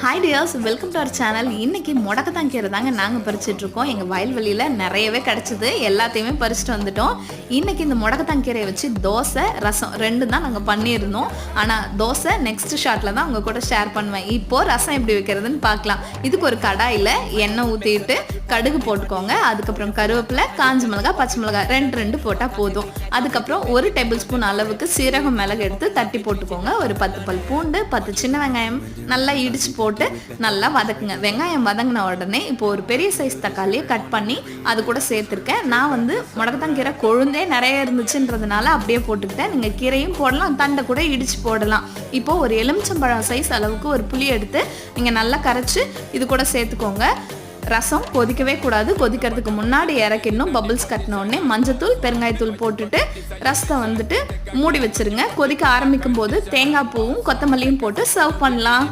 Hi dears welcome to our channel இன்னைக்கு முடக்கத்தான் கீரை தாங்க நாங்கள் பறிச்சிட்டு இருக்கோம் எங்கள் வயல்வெளியில் நிறையவே கிடச்சிது. எல்லாத்தையுமே பறிச்சுட்டு வந்துட்டோம். இன்னைக்கு இந்த முடக்கத்தான் கீரையை வச்சு தோசை ரசம் ரெண்டு தான் நாங்கள் பண்ணியிருந்தோம். ஆனால் தோசை நெக்ஸ்ட் ஷாட்டில் தான் உங்கள் கூட ஷேர் பண்ணுவேன். இப்போது ரசம் எப்படி வைக்கிறதுன்னு பார்க்கலாம். இதுக்கு ஒரு கடாயில் எண்ணெய் ஊற்றிட்டு கடுகு போட்டுக்கோங்க. அதுக்கப்புறம் கருவேப்பிலை காஞ்ச மிளகா பச்சை மிளகா ரெண்டு ரெண்டு போட்டால் போதும். அதுக்கப்புறம் ஒரு டேபிள் ஸ்பூன் அளவுக்கு சீரகம் மிளகு எடுத்து தட்டி போட்டுக்கோங்க. ஒரு பத்து பல் பூண்டு பத்து சின்ன வெங்காயம். நல்லா இடித்து போட்டு நல்லா வதக்குங்க. வெங்காயம் வதங்கின உடனே இப்போ ஒரு பெரிய சைஸ் தக்காளியை கட் பண்ணி அது கூட சேர்த்துருக்கேன். நான் வந்து முடக்கத்தான் கீரை கொழுந்தே நிறைய இருந்துச்சுன்றதுனால அப்படியே போட்டுக்கிட்டேன். நீங்கள் கீரையும் போடலாம் தண்டை கூட இடித்து போடலாம். இப்போ ஒரு எலுமிச்சம்பழம் சைஸ் அளவுக்கு ஒரு புளி எடுத்து நீங்கள் நல்லா கரைச்சி இது கூட சேர்த்துக்கோங்க. ரசம் கொதிக்கவே கூடாது. கொதிக்கிறதுக்கு முன்னாடி இறக்கிடணும். பபிள்ஸ் கட்டின உடனே மஞ்சத்தூள் பெருங்காயத்தூள் போட்டுட்டு ரசத்தை வந்துட்டு மூடி வச்சிருங்க. கொதிக்க ஆரம்பிக்கும் போது தேங்காய் பூவும் கொத்தமல்லியும் போட்டு சர்வ் பண்ணலாம்.